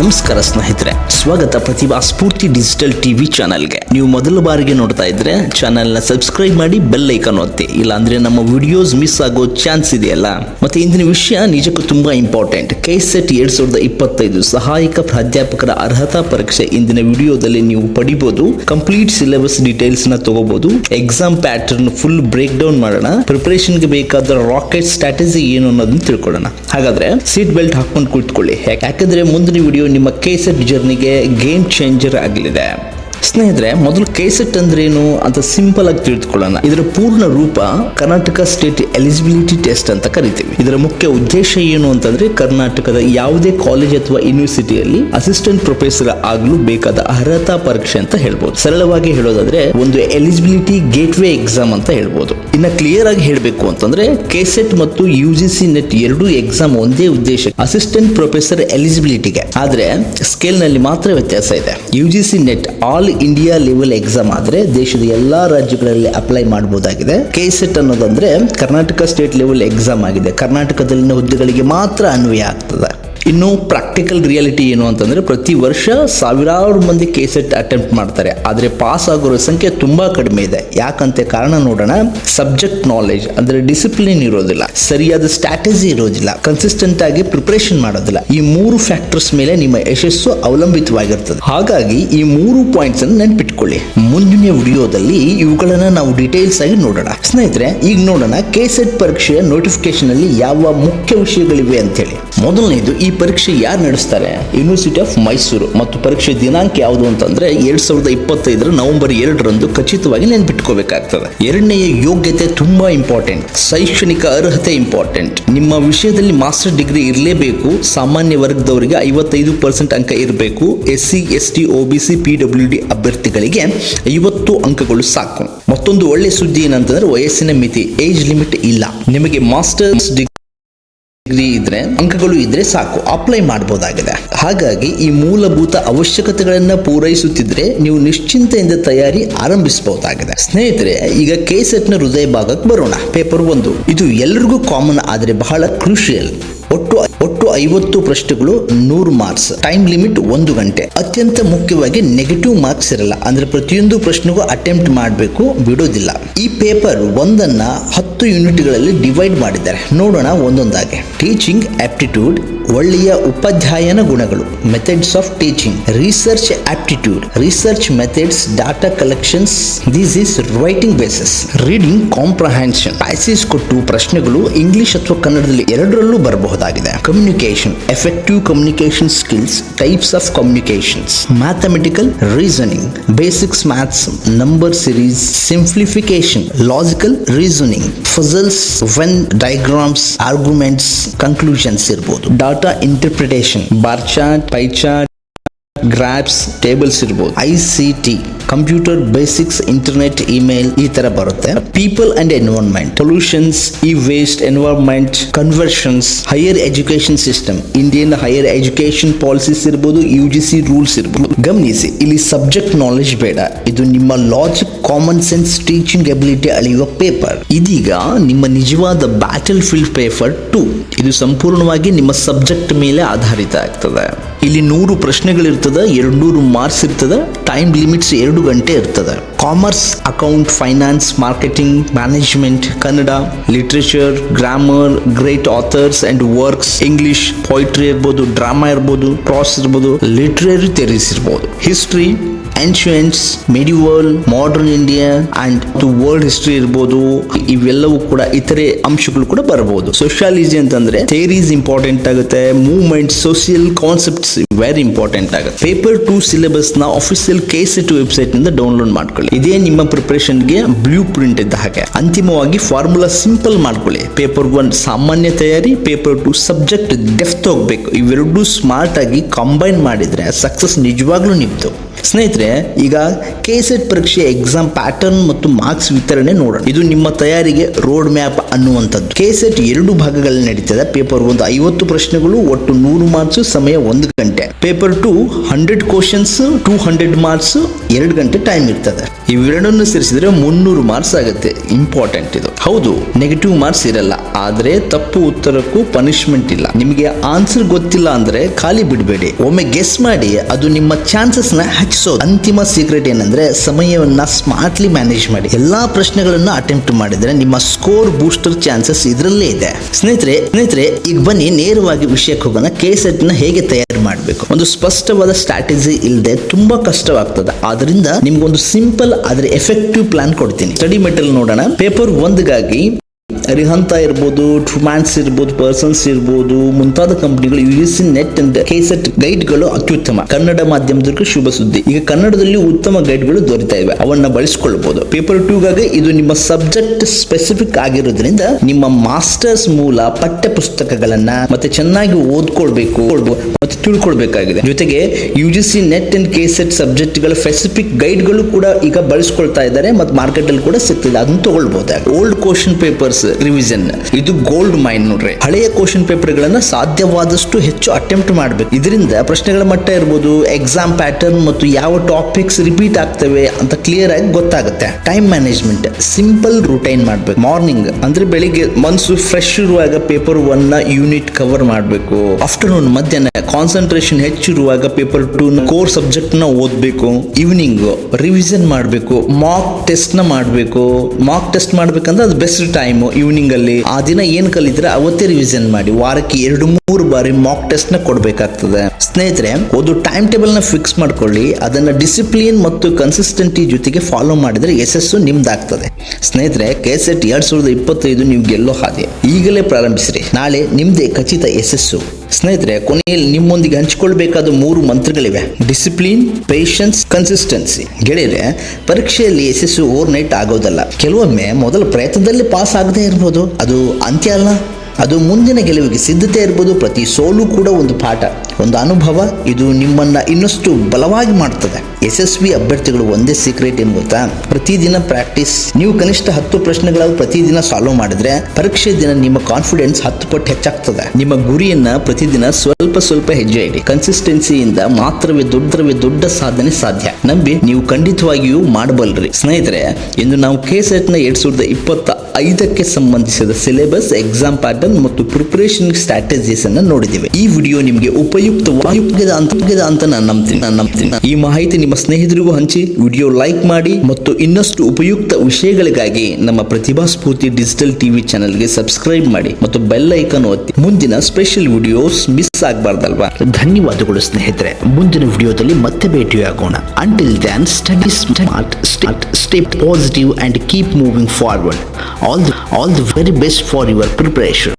ನಮಸ್ಕಾರ ಸ್ನೇಹಿತರೆ, ಸ್ವಾಗತ ಪ್ರತಿಭಾ ಸ್ಫೂರ್ತಿ ಡಿಜಿಟಲ್ ಟಿವಿ ಚಾನಲ್ಗೆ. ನೀವು ಮೊದಲ ಬಾರಿಗೆ ನೋಡ್ತಾ ಇದ್ರೆ ಚಾನೆಲ್ನ ಸಬ್ಸ್ಕ್ರೈಬ್ ಮಾಡಿ ಬೆಲ್ ಐಕಾನ್ ಒತ್ತಿ, ಇಲ್ಲಾಂದ್ರೆ ನಮ್ಮ ವಿಡಿಯೋಸ್ ಮಿಸ್ ಆಗೋ ಚಾನ್ಸ್ ಇದೆಯಲ್ಲ? ಮತ್ತೆ ಇಂದಿನ ವಿಷಯ ನಿಜಕ್ಕೂ ತುಂಬಾ ಇಂಪಾರ್ಟೆಂಟ್. ಸೆಟ್ ಎರಡ್ ಸಾವಿರದ ಇಪ್ಪತ್ತೈದು ಸಹಾಯಕ ಪ್ರಾಧ್ಯಾಪಕರ ಅರ್ಹತಾ ಪರೀಕ್ಷೆ ಇಂದಿನ ವಿಡಿಯೋದಲ್ಲಿ ನೀವು ಪಡಿಬಹುದು ಕಂಪ್ಲೀಟ್ ಸಿಲೆಬಸ್ ಡೀಟೇಲ್ಸ್ನ ತಗೋಬಹುದು exam pattern full break down ಮಾಡೋಣ. ಪ್ರಿಪರೇಷನ್ಗೆ ಬೇಕಾದ ರಾಕೆಟ್ ಸ್ಟ್ರಾಟಜಿ ಏನು ಅನ್ನೋದನ್ನ ತಿಳ್ಕೊಳ್ಳೋಣ. ಹಾಗಾದ್ರೆ ಸೀಟ್ ಬೆಲ್ಟ್ ಹಾಕೊಂಡು ಕುಳಿತುಕೊಳ್ಳಿ ಯಾಕಂದ್ರೆ ಮುಂದಿನ ವಿಡಿಯೋ ನಿಮ್ಮ ಕೇಸೆಟ್ ಜರ್ನಿಗೆ ಗೇಮ್ ಚೇಂಜರ್ ಆಗಲಿದೆ. ಸ್ನೇಹಿತರೆ, ಮೊದಲು ಕೇಸೆಟ್ ಅಂದ್ರೇನು ಅಂತ ಸಿಂಪಲ್ ಆಗಿ ತಿಳಿದುಕೊಳ್ಳೋಣ ಇದರ ಪೂರ್ಣ ರೂಪ ಕರ್ನಾಟಕ ಸ್ಟೇಟ್ ಎಲಿಜಿಬಿಲಿಟಿ ಟೆಸ್ಟ್ ಅಂತ ಕರಿತೀವಿ. ಇದರ ಮುಖ್ಯ ಉದ್ದೇಶ ಏನು ಅಂತಂದ್ರೆ ಕರ್ನಾಟಕದ ಯಾವುದೇ ಕಾಲೇಜ್ ಅಥವಾ ಯೂನಿವರ್ಸಿಟಿಯಲ್ಲಿ ಅಸಿಸ್ಟೆಂಟ್ ಪ್ರೊಫೆಸರ್ ಆಗಲು ಬೇಕಾದ ಅರ್ಹತಾ ಪರೀಕ್ಷೆ ಅಂತ ಹೇಳ್ಬೋದು. ಸರಳವಾಗಿ ಹೇಳೋದಾದ್ರೆ ಒಂದು ಎಲಿಜಿಬಿಲಿಟಿ ಗೇಟ್ವೇ ಎಕ್ಸಾಮ್ ಅಂತ ಹೇಳ್ಬೋದು. ಇನ್ನ ಕ್ಲಿಯರ್ ಆಗಿ ಹೇಳಬೇಕು ಅಂತಂದ್ರೆ ಕೆಸೆಟ್ ಮತ್ತು ಯು ಜಿ ನೆಟ್ ಎರಡು ಎಕ್ಸಾಮ್ ಒಂದೇ ಉದ್ದೇಶ ಅಸಿಸ್ಟೆಂಟ್ ಪ್ರೊಫೆಸರ್ ಎಲಿಜಿಬಿಲಿಟಿಗೆ ಆದ್ರೆ ಸ್ಕೇಲ್ನಲ್ಲಿ ಮಾತ್ರ ವ್ಯತ್ಯಾಸ ಇದೆ. U G NET all India level exam ಆದ್ರೆ ದೇಶದ ಎಲ್ಲಾ ರಾಜ್ಯಗಳಲ್ಲಿ ಅಪ್ಲೈ ಮಾಡಬಹುದಾಗಿದೆ ಕೆಸೆಟ್ ಅನ್ನೋದಂದ್ರೆ ಕರ್ನಾಟಕ ಸ್ಟೇಟ್ ಲೆವೆಲ್ ಎಕ್ಸಾಮ್ ಆಗಿದೆ. ಕರ್ನಾಟಕದಲ್ಲಿನ ಹುದ್ದೆಗಳಿಗೆ ಮಾತ್ರ ಅನ್ವಯ ಆಗ್ತದೆ. ಇನ್ನು ಪ್ರಾಕ್ಟಿಕಲ್ ರಿಯಾಲಿಟಿ ಏನು ಅಂತಂದರೆ ಪ್ರತಿ ವರ್ಷ ಸಾವಿರಾರು ಮಂದಿ ಕೆಸೆಟ್ ಅಟೆಂಪ್ಟ್ ಮಾಡ್ತಾರೆ. ಆದರೆ ಪಾಸ್ ಆಗೋರ ಸಂಖ್ಯೆ ತುಂಬ ಕಡಿಮೆ ಇದೆ. ಯಾಕಂತೆ ಕಾರಣ ನೋಡೋಣ. ಸಬ್ಜೆಕ್ಟ್ ನಾಲೆಜ್ ಅಂದರೆ ಡಿಸಿಪ್ಲಿನ್ ಇರೋದಿಲ್ಲ. ಸರಿಯಾದ ಸ್ಟ್ರಾಟಜಿ ಇರೋದಿಲ್ಲ. ಕನ್ಸಿಸ್ಟೆಂಟ್ ಆಗಿ ಪ್ರಿಪರೇಷನ್ ಮಾಡೋದಿಲ್ಲ. ಈ ಮೂರು ಫ್ಯಾಕ್ಟರ್ಸ್ ಮೇಲೆ ನಿಮ್ಮ ಯಶಸ್ಸು ಅವಲಂಬಿತವಾಗಿರ್ತದೆ. ಹಾಗಾಗಿ ಈ ಮೂರು ಪಾಯಿಂಟ್ಸ್ ಅನ್ನು ನೆನ್ಪಿಟ್ಕೊಳ್ಳಿ. ಮುಂದಿನ ವಿಡಿಯೋದಲ್ಲಿ ಇವುಗಳನ್ನ ನಾವು ಡೀಟೇಲ್ಸ್ ಆಗಿ ನೋಡೋಣ. ಸ್ನೇಹಿತರೆ, ಈಗ ನೋಡೋಣ ಕೆಸೆಟ್ ಪರೀಕ್ಷೆಯ ನೋಟಿಫಿಕೇಶನ್ ಅಲ್ಲಿ ಯಾವ ಮುಖ್ಯ ವಿಷಯಗಳಿವೆ ಅಂತ ಹೇಳಿ ಮೊದಲನೇದು ಈ ಪರೀಕ್ಷೆ ಯಾರು ನಡೆಸ್ತಾರೆ? ಯೂನಿವರ್ಸಿಟಿ ಆಫ್ ಮೈಸೂರು ಮತ್ತು ಪರೀಕ್ಷೆ ದಿನಾಂಕ ಯಾವುದು ಅಂತಂದ್ರೆ ಎರಡ್ ಸಾವಿರದ ಇಪ್ಪತ್ತೈದರ ನವೆಂಬರ್ ಎರಡರಂದು ಖಚಿತವಾಗಿ ನೆನ್ಪಿಟ್ಕೋಬೇಕಾಗ್ತದೆ. ಎರಡನೆಯ ಯೋಗ್ಯತೆ ತುಂಬಾ ಇಂಪಾರ್ಟೆಂಟ್ ಶೈಕ್ಷಣಿಕ ಅರ್ಹತೆ ಇಂಪಾರ್ಟೆಂಟ್ ನಿಮ್ಮ ವಿಷಯದಲ್ಲಿ ಮಾಸ್ಟರ್ ಡಿಗ್ರಿ ಇರಲೇಬೇಕು. ಸಾಮಾನ್ಯ ವರ್ಗದವರಿಗೆ ಐವತ್ತೈದು ಪರ್ಸೆಂಟ್ ಅಂಕ ಇರಬೇಕು. S C S T O B C P W D ಅಭ್ಯರ್ಥಿಗಳಿಗೆ ಐವತ್ತು ಅಂಕಗಳು ಸಾಕು. ಮತ್ತೊಂದು ಒಳ್ಳೆ ಸುದ್ದಿ ಏನಂತಂದ್ರೆ ವಯಸ್ಸಿನ ಮಿತಿ ಏಜ್ ಲಿಮಿಟ್ ಇಲ್ಲ. ನಿಮಗೆ ಮಾಸ್ಟರ್ಸ್ ಡಿಗ್ರಿ ಡಿಗ್ರಿ ಇದ್ರೆ, ಅಂಕಗಳು ಇದ್ರೆ ಸಾಕು ಅಪ್ಲೈ ಮಾಡಬಹುದಾಗಿದೆ ಹಾಗಾಗಿ ಈ ಮೂಲಭೂತ ಅವಶ್ಯಕತೆಗಳನ್ನ ಪೂರೈಸುತ್ತಿದ್ರೆ ನೀವು ನಿಶ್ಚಿಂತೆಯಿಂದ ತಯಾರಿ ಆರಂಭಿಸಬಹುದಾಗಿದೆ ಸ್ನೇಹಿತರೆ, ಈಗ ಕೆಸೆಟ್ನ ಹೃದಯ ಭಾಗಕ್ಕೆ ಬರೋಣ. ಪೇಪರ್ ಒಂದು. ಇದು ಎಲ್ಲರಿಗೂ ಕಾಮನ್ ಆದರೆ ಬಹಳ ಕ್ರೂಷಿಯಲ್ ಒಟ್ಟು ಒಟ್ಟು ಐವತ್ತು ಪ್ರಶ್ನೆಗಳು ನೂರು ಮಾರ್ಕ್ಸ್. ಟೈಮ್ ಲಿಮಿಟ್ ಒಂದು ಗಂಟೆ. ಅತ್ಯಂತ ಮುಖ್ಯವಾಗಿ ನೆಗೆಟಿವ್ ಮಾರ್ಕ್ಸ್ ಇರಲ್ಲ. ಅಂದ್ರೆ ಪ್ರತಿಯೊಂದು ಪ್ರಶ್ನೆಗೂ ಅಟೆಂಪ್ಟ್ ಮಾಡಬೇಕು, ಬಿಡೋದಿಲ್ಲ. ಈ ಪೇಪರ್ ಒಂದನ್ನ ಹತ್ತು ಯೂನಿಟ್ಗಳಲ್ಲಿ ಡಿವೈಡ್ ಮಾಡಿದ್ದಾರೆ. ನೋಡೋಣ ಒಂದೊಂದಾಗಿ. ಟೀಚಿಂಗ್ ಆಪ್ಟಿಟ್ಯೂಡ್ ಒಳ್ಳೆಯ ಉಪಾಧ್ಯಾಯನ ಗುಣಗಳು methods of teaching research aptitude research methods data collections this is writing basis reading comprehension passage ಕೊಟ್ಟು ಪ್ರಶ್ನೆಗಳು ಇಂಗ್ಲಿಷ್ ಅಥವಾ ಕನ್ನಡದಲ್ಲಿ ಎರಡರಲ್ಲೂ ಬರಬಹುದಾಗಿದೆ. Communication effective communication skills types of communications mathematical reasoning basics maths number series simplification logical reasoning puzzles Venn diagrams arguments conclusions ಇರ್ಬೋದು. Data interpretation bar chart pie chart graphs tables ಇರ್ಬೋದು. I C T computer basics internet email ಈ ತರ ಬರುತ್ತೆ. People and environment solutions e waste environment conversions higher education system Indian higher education policies ಇರ್ಬೋದು U G C rules ಇರ್ಬೋದು. ಗಮನಿಸಿ, ಇಲ್ಲಿ subject knowledge ಬೇಡ. ಇದು ನಿಮ್ಮ logic common sense teaching ability ಅಳೆಯುವ ಪೇಪರ್ ಇದೀಗ ನಿಮ್ಮ ನಿಜವಾದ ಬ್ಯಾಟಲ್ ಫೀಲ್ಡ್ ಪೇಪರ್ ಟು ಇದು ಸಂಪೂರ್ಣವಾಗಿ ನಿಮ್ಮ ಸಬ್ಜೆಕ್ಟ್ ಮೇಲೆ ಆಧಾರಿತ ಆಗ್ತದೆ. ಇಲ್ಲಿ ನೂರು ಪ್ರಶ್ನೆಗಳಿರ್ತದೆ ಎರಡು ನೂರು ಮಾರ್ಕ್ಸ್ ಇರ್ತದೆ, ಟೈಮ್ ಲಿಮಿಟ್ಸ್ ಎರಡು ಗಂಟೆ ಇರ್ತದೆ. Commerce, account, finance, marketing, management, Kannada, literature, grammar, great authors and works, English, poetry ಇರ್ಬೋದು, ಡ್ರಾಮಾ ಇರ್ಬೋದು, ಪ್ರಾಸ್ ಇರ್ಬೋದು, ಲಿಟ್ರರಿ ಥೆರೀಸ್ ಇರ್ಬೋದು. History ancients medieval modern India and world history ಇರ್ಬೋದು, ಇವೆಲ್ಲವೂ ಕೂಡ ಇತರೆ ಅಂಶಗಳು ಕೂಡ ಬರಬಹುದು ಸೋಷಿಯಾಲಜಿ ಅಂತಂದ್ರೆ ಥೇರೀಸ್ ಇಂಪಾರ್ಟೆಂಟ್ ಆಗುತ್ತೆ movement social concepts very important ಆಗುತ್ತೆ. ಪೇಪರ್ ಟು ಸಿಲೆಬಸ್ನ ಅಫಿಷಿಯಲ್ ಟು ವೆಬ್ಸೈಟ್ನಿಂದ ಡೌನ್ಲೋಡ್ ಮಾಡ್ಕೊಳ್ಳಿ. ಇದೇ ನಿಮ್ಮ ಪ್ರಿಪರೇಷನ್ಗೆ ಬ್ಲೂ ಪ್ರಿಂಟ್ ಇದ್ದ ಹಾಗೆ. ಅಂತಿಮವಾಗಿ ಫಾರ್ಮುಲಾ ಸಿಂಪಲ್ ಮಾಡ್ಕೊಳ್ಳಿ. ಪೇಪರ್ ಒನ್ ಸಾಮಾನ್ಯ ತಯಾರಿ ಪೇಪರ್ ಟು ಸಬ್ಜೆಕ್ಟ್ ಡೆಫ್ತ್ ಹೋಗ್ಬೇಕು. ಇವೆರಡೂ ಸ್ಮಾರ್ಟ್ ಆಗಿ ಕಂಬೈನ್ ಮಾಡಿದ್ರೆ ಸಕ್ಸಸ್ ನಿಜವಾಗ್ಲೂ ನಿಂತು ಸ್ನೇಹಿತರೆ ಈಗ ಕೆಸೆಟ್ ಪರೀಕ್ಷೆ ಎಕ್ಸಾಮ್ ಪ್ಯಾಟರ್ನ್ ಮತ್ತು ಮಾರ್ಕ್ಸ್ ವಿತರಣೆ ನೋಡೋಣ. ಇದು ನಿಮ್ಮ ತಯಾರಿಗೆ ರೋಡ್ ಮ್ಯಾಪ್ ಅನ್ನುವಂಥದ್ದು. ಕೆಸೆಟ್ ಎರಡು ಭಾಗಗಳಲ್ಲಿ ನಡೀತದೆ. ಪೇಪರ್ ಒಂದು ಐವತ್ತು ಪ್ರಶ್ನೆಗಳು, ಒಟ್ಟು ನೂರು ಮಾರ್ಕ್ಸ್ ಸಮಯ ಒಂದು ಗಂಟೆ. Paper two hundred questions two hundred marks ಎರಡು ಗಂಟೆ ಟೈಮ್ ಇರ್ತದೆ. ಇವೆರಡನ್ನು ಸೇರಿಸಿದ್ರೆ ಮುನ್ನೂರು ಮಾರ್ಕ್ಸ್ ಆಗುತ್ತೆ. ಇಂಪಾರ್ಟೆಂಟ್ ಇದು. ಹೌದು ನೆಗೆಟಿವ್ ಮಾರ್ಕ್ಸ್ ಇರಲ್ಲ. ಆದ್ರೆ ತಪ್ಪು ಉತ್ತರಕ್ಕೂ ಪನಿಷ್ಮೆಂಟ್ ಇಲ್ಲ. ನಿಮಗೆ ಆನ್ಸರ್ ಗೊತ್ತಿಲ್ಲ ಅಂದ್ರೆ ಖಾಲಿ ಬಿಡಬೇಡಿ. ಒಮ್ಮೆ ಗೆಸ್ ಮಾಡಿ, ಅದು ನಿಮ್ಮ ಚಾನ್ಸಸ್ನ ಹೆಚ್ಚಿಸೋದು. ಅಂತಿಮ ಸೀಕ್ರೆಟ್ ಏನಂದ್ರೆ ಸಮಯವನ್ನ ಸ್ಮಾರ್ಟ್ಲಿ ಮ್ಯಾನೇಜ್ ಮಾಡಿ. ಎಲ್ಲಾ ಪ್ರಶ್ನೆಗಳನ್ನು ಅಟೆಂಪ್ಟ್ ಮಾಡಿದ್ರೆ ನಿಮ್ಮ ಸ್ಕೋರ್ ಬೂಸ್ಟರ್ ಚಾನ್ಸಸ್ ಇದರಲ್ಲೇ ಇದೆ. ಸ್ನೇಹಿತರೆ ಸ್ನೇಹಿತರೆ, ಈಗ ಬನ್ನಿ ನೇರವಾಗಿ ವಿಷಯಕ್ಕೆ ಹೋಗೋಣ. ಕೆ ಸೆಟ್ನ ಹೇಗೆ ತಯಾರು ಮಾಡಬೇಕು? ಒಂದು ಸ್ಪಷ್ಟವಾದ ಸ್ಟ್ರಾಟಜಿ ಇಲ್ಲದೆ ತುಂಬಾ ಕಷ್ಟವಾಗ್ತದೆ. ಆದ್ರಿಂದ ನಿಮ್ಗೊಂದು ಸಿಂಪಲ್ ಆದ್ರೆ ಎಫೆಕ್ಟಿವ್ ಪ್ಲಾನ್ ಕೊಡ್ತೀನಿ. ಸ್ಟಡಿ ಮೆಟೀರಿಯಲ್ ನೋಡೋಣ. ಪೇಪರ್ ಒಂದ್ಗಾಗಿ ರಿಹಂತ ಇರ್ಬೋದು ಟ್ರೂಮ್ಯಾನ್ಸ್ ಇರ್ಬೋದು ಪರ್ಸನ್ಸ್ ಇರ್ಬೋದು, ಮುಂತಾದ ಕಂಪನಿಗಳು U S NET and KSET ಗೈಡ್ಗಳು ಅತ್ಯುತ್ತಮ. ಕನ್ನಡ ಮಾಧ್ಯಮದ ಶುಭ ಸುದ್ದಿ. ಈಗ ಕನ್ನಡದಲ್ಲಿ ಉತ್ತಮ ಗೈಡ್ಗಳು ದೊರೀತಾ ಇವೆ. ಅವನ್ನ ಬಳಸಿಕೊಳ್ಳಬಹುದು ಪೇಪರ್ ಟೂ ಗಾಗಿ ಇದು ನಿಮ್ಮ ಸಬ್ಜೆಕ್ಟ್ ಸ್ಪೆಸಿಫಿಕ್ ಆಗಿರೋದ್ರಿಂದ ನಿಮ್ಮ ಮಾಸ್ಟರ್ಸ್ ಮೂಲ ಪಠ್ಯ ಪುಸ್ತಕಗಳನ್ನ ಮತ್ತೆ ಚೆನ್ನಾಗಿ ಓದ್ಕೊಳ್ಬೇಕು, ಮತ್ತೆ ತಿಳ್ಕೊಳ್ಬೇಕಾಗಿದೆ. ಜೊತೆಗೆ U G C NET and KSET ಸಬ್ಜೆಕ್ಟ್ಗಳ specific ಗೈಡ್ಗಳು ಕೂಡ ಈಗ ಬಳಸ್ಕೊಳ್ತಾ ಇದ್ದಾರೆ, ಮತ್ತೆ ಮಾರ್ಕೆಟ್ ಅಲ್ಲಿ ಕೂಡ ಸಿಗ್ತಿದೆ. ಅದನ್ನ ತಗೊಳ್ಬಹುದು ಓಲ್ಡ್ ಕ್ವಶನ್ ಪೇಪರ್ಸ್ ರಿವಿಷನ್ ಇದು ಗೋಲ್ಡ್ ಮೈನ್ ನೋಡ್ರಿ. ಹಳೆಯ ಕ್ವಶನ್ ಪೇಪರ್ ಗಳನ್ನ ಸಾಧ್ಯವಾದಷ್ಟು ಹೆಚ್ಚು ಅಟೆಂಪ್ಟ್ ಮಾಡಬೇಕು. ಇದರಿಂದ ಪ್ರಶ್ನೆಗಳ ಮಟ್ಟ ಇರ್ಬೋದು ಎಕ್ಸಾಮ್ ಪ್ಯಾಟರ್ನ್ ಮತ್ತು ಯಾವ ಟಾಪಿಕ್ಸ್ ರಿಪೀಟ್ ಆಗ್ತವೆ ಅಂತ ಕ್ಲಿಯರ್ ಆಗಿ ಗೊತ್ತಾಗುತ್ತೆ. ಟೈಮ್ ಮ್ಯಾನೇಜ್ಮೆಂಟ್ ಸಿಂಪಲ್ ರೂಟೈನ್ ಮಾಡ್ಬೇಕು. ಮಾರ್ನಿಂಗ್ ಅಂದ್ರೆ ಬೆಳಿಗ್ಗೆ ಮನ್ಸು ಫ್ರೆಶ್ ಇರುವಾಗ ಪೇಪರ್ ಒನ್ನ ಯೂನಿಟ್ ಕವರ್ ಮಾಡಬೇಕು. ಆಫ್ಟರ್ನೂನ್ ಮಧ್ಯಾಹ್ನ ಕಾನ್ಸಂಟ್ರೇಷನ್ ಹೆಚ್ಚಿರುವಾಗ ಪೇಪರ್ ಟೂ ಕೋರ್ ಸಬ್ಜೆಕ್ಟ್ನ ಓದಬೇಕು. ಈವ್ನಿಂಗ್ ರಿವಿಷನ್ ಮಾಡಬೇಕು. ಮಾಕ್ ಟೆಸ್ಟ್ನ ಮಾಡಬೇಕು. ಮಾಕ್ ಟೆಸ್ಟ್ ಮಾಡ್ಬೇಕಂದ್ರೆ ಅದು ಬೆಸ್ಟ್ ಟೈಮ್ ಈವ್ನಿಂಗ್ ಅಲ್ಲಿ ಆ ದಿನ ಏನು ಕಲಿತೀರ ಅವತ್ತೇ ರಿವಿಷನ್ ಮಾಡಿ ವಾರಕ್ಕೆ ಎರಡು ಮೂರು ಬಾರಿ ಮಾಕ್ ಟೆಸ್ಟ್ನ ಕೊಡಬೇಕಾಗ್ತದೆ. ಸ್ನೇಹಿತರೆ, ಒಂದು ಟೈಮ್ ಟೇಬಲ್ನ ಫಿಕ್ಸ್ ಮಾಡ್ಕೊಳ್ಳಿ. ಅದನ್ನ ಡಿಸಿಪ್ಲಿನ್ ಮತ್ತು ಕನ್ಸಿಸ್ಟೆಂಟಿ ಜೊತೆಗೆ ಫಾಲೋ ಮಾಡಿದ್ರೆ ಯಶಸ್ಸು ನಿಮ್ದಾಗ್ತದೆ. ಸ್ನೇಹಿತರೆ ಕೆಸೆಟ್ ಎರಡ್ ಸಾವಿರದ ಇಪ್ಪತ್ತೈದು ನೀವು ಗೆಲ್ಲೋ ಹಾಗೆ. ಈಗಲೇ ಪ್ರಾರಂಭಿಸಿರಿ. ನಾಳೆ ನಿಮ್ದೇ ಖಚಿತ ಯಶಸ್ಸು. ಸ್ನೇಹಿತರೆ, ಕೊನೆಯಲ್ಲಿ ನಿಮ್ಮೊಂದಿಗೆ ಹಂಚಿಕೊಳ್ಬೇಕಾದ ಮೂರು ಮಂತ್ರಗಳಿವೆ. ಡಿಸಿಪ್ಲಿನ್ ಪೇಷನ್ಸ್ ಕನ್ಸಿಸ್ಟೆನ್ಸಿ ಗೆಳೆಯರೆ, ಪರೀಕ್ಷೆಯಲ್ಲಿ ಯಶಸ್ಸು ಓವರ್ ನೈಟ್ ಆಗೋದಲ್ಲ. ಕೆಲವೊಮ್ಮೆ ಮೊದಲ ಪ್ರಯತ್ನದಲ್ಲಿ ಪಾಸ್ ಆಗದೇ ಇರ್ಬೋದು. ಅದು ಅಂತ್ಯ ಅಲ್ಲ. ಅದು ಮುಂದಿನ ಗೆಲುವಿಗೆ ಸಿದ್ಧತೆ ಇರ್ಬೋದು, ಪ್ರತಿ ಸೋಲು ಕೂಡ ಒಂದು ಪಾಠ. ಒಂದು ಅನುಭವ, ಇದು ನಿಮ್ಮನ್ನು ಇನ್ನಷ್ಟು ಬಲವಾಗಿ ಮಾಡ್ತದೆ. ಯಶಸ್ವಿ ಅಭ್ಯರ್ಥಿಗಳು ಒಂದೇ ಸೀಕ್ರೆಟ್ ಏನು ಗೊತ್ತಾ ಪ್ರತಿದಿನ ಪ್ರಾಕ್ಟೀಸ್ ನೀವು ಕನಿಷ್ಠ ಹತ್ತು ಪ್ರಶ್ನೆಗಳ ಪ್ರತಿದಿನ ಸಾಲ್ವ್ ಮಾಡಿದ್ರೆ ಪರೀಕ್ಷೆ ದಿನ ನಿಮ್ಮ ಕಾನ್ಫಿಡೆನ್ಸ್ ಹತ್ತು ಪಟ್ಟು ಹೆಚ್ಚಾಗ್ತದೆ. ನಿಮ್ಮ ಗುರಿಯನ್ನ ಪ್ರತಿದಿನ ಸ್ವಲ್ಪ ಸ್ವಲ್ಪ ಹೆಜ್ಜೆ ಇಡಿ. ಕನ್ಸಿಸ್ಟೆನ್ಸಿಯಿಂದ ಮಾತ್ರವೇ ದೊಡ್ಡರವೇ ದೊಡ್ಡ ಸಾಧನೆ ಸಾಧ್ಯ. ನಂಬಿ ನೀವು ಖಂಡಿತವಾಗಿಯೂ ಮಾಡಬಲ್ರಿ ಸ್ನೇಹಿತರೆ, ಇಂದು ನಾವು ಕೆ ಸೆಟ್ನ ಎರಡ್ ಸಾವಿರದ ಇಪ್ಪತ್ತ ಐದಕ್ಕೆ ಸಂಬಂಧಿಸಿದ ಸಿಲೆಬಸ್ ಎಕ್ಸಾಮ್ ಪ್ಯಾಟರ್ನ್ ಮತ್ತು ಪ್ರಿಪರೇಷನ್ ಸ್ಟ್ರಾಟಜೀಸ್ ಅನ್ನ ನೋಡಿದ್ದೇವೆ. ಈ ವಿಡಿಯೋ ನಿಮಗೆ ಉಪಯುಕ್ತವಾಗಿದೆ ಅಂತ ನಂಬ್ತೀನಿ. ಈ ಮಾಹಿತಿ ನಿಮ್ಮ ಸ್ನೇಹಿತರಿಗೂ ಹಂಚಿ ವಿಡಿಯೋ ಲೈಕ್ ಮಾಡಿ ಮತ್ತು ಇನ್ನಷ್ಟು ಉಪಯುಕ್ತ ವಿಷಯಗಳಿಗಾಗಿ ನಮ್ಮ ಪ್ರತಿಭಾ ಸ್ಫೂರ್ತಿ ಡಿಜಿಟಲ್ ಟಿವಿ ಚಾನೆಲ್ಗೆ ಸಬ್ಸ್ಕ್ರೈಬ್ ಮಾಡಿ ಮತ್ತು ಬೆಲ್ ಐಕನ್ ಒತ್ತಿ. ಮುಂದಿನ ಸ್ಪೆಷಲ್ ವಿಡಿಯೋಸ್ ಮಿಸ್ ಆಗಬಾರ್ದಲ್ವಾ? ಧನ್ಯವಾದಗಳು ಸ್ನೇಹಿತರೆ. ಮುಂದಿನ ವಿಡಿಯೋದಲ್ಲಿ ಮತ್ತೆ ಭೇಟಿಯಾಗೋಣ. Until then study smart start stay positive and keep moving forward all the all the very best for your preparation